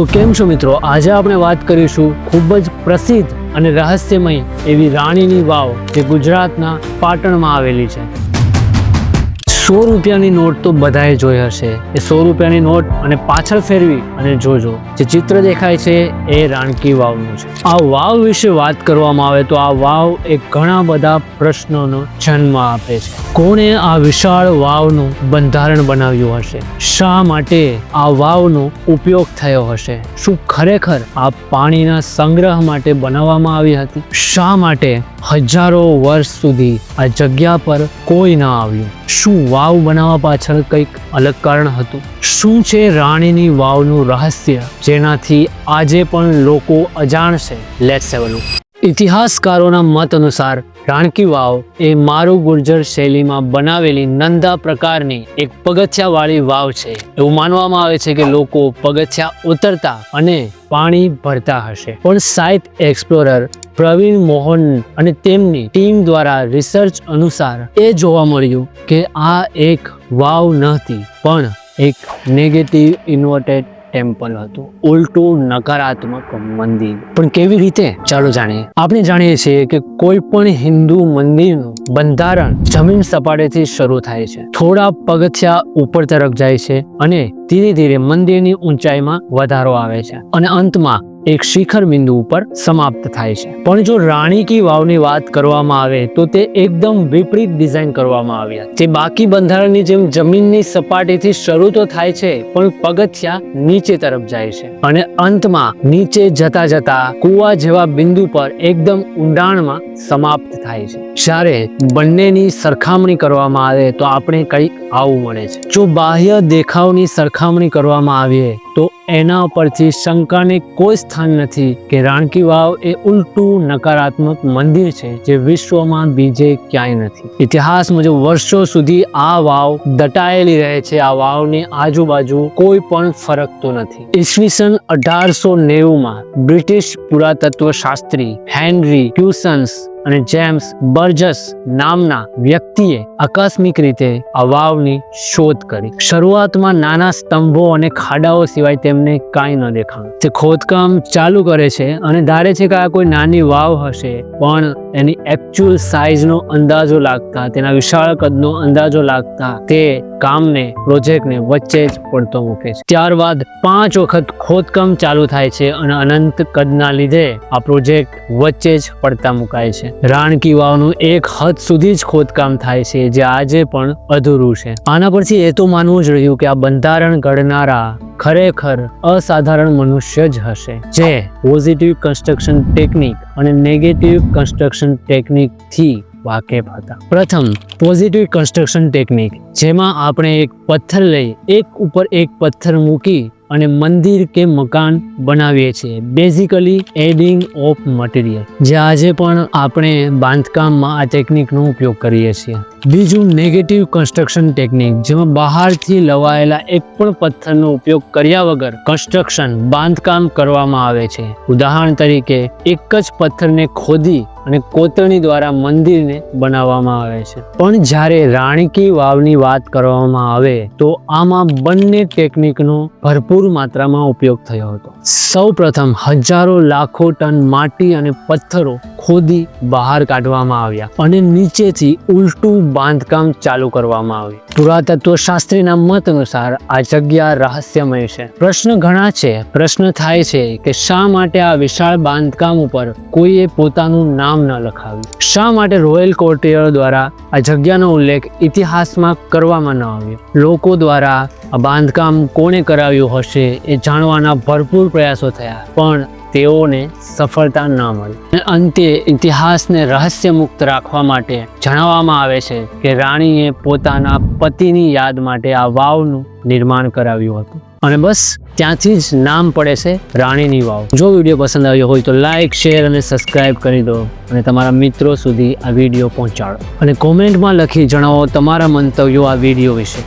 તો કેમ છો મિત્રો? આજે આપણે વાત કરીશું ખૂબ જ પ્રસિદ્ધ અને રહસ્યમય એવી રાણીની વાવ જે ગુજરાતના પાટણમાં આવેલી છે. સો રૂપિયાની નોટ તો બધાએ જોઈ હશે. એ સો રૂપિયાની નોટ અને પાછળ ફેરવી અને જોજો. જે ચિત્ર દેખાય છે એ રાણકી વાવનું છે. આ વાવ વિશે વાત કરવામાં આવે તો આ વાવ એ ઘણા બધા પ્રશ્નોનો જન્મ આપે છે. કોણે આ વિશાળ વાવનું બંધારણ બનાવ્યું હશે? શા માટે આ વાવનો ઉપયોગ થયો હશે? શું ખરેખર આ પાણીના સંગ્રહ માટે બનાવવામાં આવી હતી? શા માટે હજારો વર્ષ સુધી આ જગ્યા પર કોઈ ના આવ્યું. શું વાવ બનાવવા પાછળ કંઈક અલગ કારણ હતું? શું છે રાણીની વાવનું રહસ્ય જેનાથી આજે પણ લોકો અજાણ છે? લેટ્સ હેવ ઇતિહાસકારોના મત અનુસાર રાણકી વાવ એ મારુ ગુર્જર શૈલીમાં બનાવેલી નંદા પ્રકારની એક પગથિયાવાળી વાવ છે. એવું માનવામાં આવે છે કે લોકો પગથિયા ઉતરતા અને પાણી ભરતા હશે. પણ સાઇટ એક્સપ્લોરર પ્રવીણ મોહન અને તેમની ટીમ દ્વારા રિસર્ચ અનુસાર એ જોવા મળ્યું કે આ એક વાવ નહોતી, પણ એક નેગેટિવ ઇન્વર્ટેડ ટેમ્પલ હતું. ઉલટું નકારાત્મક મંદિર. પણ કેવી રીતે? ચાલો જાણીએ. આપણે જાણીએ છીએ કે કોઈ પણ હિન્દુ મંદિરનું બંધારણ જમીન સપાટીથી શરૂ થાય છે. થોડા પગથિયા ઉપર તરફ જાય છે અને ધીરે ધીરે મંદિરની ઊંચાઈમાં વધારો આવે છે. અને અંતમાં એક શિખર બિંદુ ઉપર સમાપ્ત થાય છે. પણ જો રાણી કી વાવની વાત કરવામાં આવે તો તે એકદમ વિપરીત ડિઝાઇન કરવામાં આવી હતી તે બાકી બંધારણની જેમ જમીનની સપાટીથી શરૂ તો થાય છે, પણ પગથિયા નીચે તરફ જાય છે. અને અંતમાં નીચે જતા જતા કુવા જેવા બિંદુ પર એકદમ ઊંડાણમાં સમાપ્ત થાય છે. જ્યારે બંનેની સરખામણી કરવામાં આવે તો આપણે કંઈક આવું મળે છે. જો બાહ્ય દેખાવની સરખામણી કરવામાં આવીએ તો એના પરથી શંકાને કોઈ સ્થાન નથી કે રાણકી વાવ એ ઉલટું નકારાત્મક મંદિર છે જે વિશ્વમાં બીજે ક્યાંય નથી. ઇતિહાસ મુજબ વર્ષો સુધી આ વાવ દટાયેલી રહે છે. આ વાવની આજુબાજુ કોઈ પણ ફરકતો નથી. ઈસવીસન અઢારસો નેવુંમાં બ્રિટિશ પુરાતત્વ શાસ્ત્રી હેનરી ક્યુસન્સ અને જેમ્સ બર્જસ નામના વ્યક્તિએ આકસ્મિક રીતે આ વાવની શોધ કરી. શરૂઆતમાં નાના સ્તંભો અને ખાડાઓ સિવાય તેમને કાંઈ ન દેખાણું. તે ખોદકામ ચાલુ કરે છે અને ધારે છે કે આ કોઈ નાની વાવ હશે, પણ એની એકચ્યુઅલ સાઇઝનો અંદાજો લાગતા, તેના વિશાળ કદનો અંદાજો લાગતા તે કામને, પ્રોજેક્ટને વચ્ચે જ પડતો મૂકે છે. ત્યારબાદ પાંચ વખત ખોદકામ ચાલુ થાય છે અને અનંત કદના લીધે આ પ્રોજેક્ટ વચ્ચે જ પડતા મુકાય છે. રાણકી વાવનું એક હદ સુધી જ ખોદકામ થાય છે, જે આજે પણ અધૂરું છે. આના પરથી એ તો માનવું જ રહ્યું કે આ બંધારણ ઘડનારા ખરેખર અસાધારણ મનુષ્ય જ હશે, જે પોઝિટિવ કન્સ્ટ્રક્શન ટેકનિક અને નેગેટિવ કન્સ્ટ્રક્શન ટેકનિકથી વાકેફ હતા. પ્રથમ પોઝિટિવ કન્સ્ટ્રક્શન ટેકનિક જેમાં આપણે એક પથ્થર લઈ એક ઉપર એક પથ્થર મૂકી અને મંદિર કે મકાન બનાવીએ છીએ. બેઝિકલી એડિંગ ઓફ મટીરિયલ જે આજે પણ આપણે બાંધકામમાં આ ટેકનિકનો ઉપયોગ કરીએ છીએ. બીજું નેગેટિવ કન્સ્ટ્રક્શન ટેકનિક જેમાં બહારથી લવાયેલા એક પણ પથ્થરનો ઉપયોગ કર્યા વગર કન્સ્ટ્રક્શન બાંધકામ કરવામાં આવે છે. ઉદાહરણ તરીકે, એક જ પથ્થરને ખોદી અને કોતરણી દ્વારા મંદિરને બનાવવામાં આવે છે. પણ જ્યારે રાણકી વાવની વાત કરવામાં આવે, તો આમાં બંને ટેકનિકનો ભરપૂર માત્રામાં ઉપયોગ થયો હતો. સૌ પ્રથમ હજારો લાખો ટન માટી અને પથ્થરો ખોદી બહાર કાઢવામાં આવ્યા અને નીચેથી ઉલટું બાંધકામ ચાલુ કરવામાં આવ્યું. પુરાતત્વ શાસ્ત્રીના મત અનુસાર આ જગ્યા રહસ્યમય છે. પ્રશ્ન ઘણા છે. પ્રશ્ન થાય છે કે શા માટે આ વિશાળ બાંધકામ ઉપર કોઈએ પોતાનું નામ ન લખાવ્યું. શા માટે રોયલ કોર્ટિયર દ્વારા આ જગ્યાનો ઉલ્લેખ ઇતિહાસમાં કરવામાં ન આવ્યો? લોકો દ્વારા આ બાંધકામ કોણે કરાવ્યું હશે એ જાણવાના ભરપૂર પ્રયાસો થયા, પણ તેઓને સફળતા ન મળી. અંતે ઇતિહાસને રહસ્યમુક્ત રાખવા માટે જણાવવામાં આવે છે કે રાણીએ પોતાના પતિની યાદ માટે આ વાવનું નિર્માણ કરાવ્યું હતું. અને બસ ત્યાંથી જ નામ પડે છે રાણીની વાવ. જો વીડિયો પસંદ આવ્યો હોય તો લાઇક શેર અને સબસ્ક્રાઇબ કરી દો અને તમારા મિત્રો સુધી આ વીડિયો પહોંચાડો. અને કોમેન્ટમાં લખી જણાવો તમારા મંતવ્યો આ વીડિયો વિશે.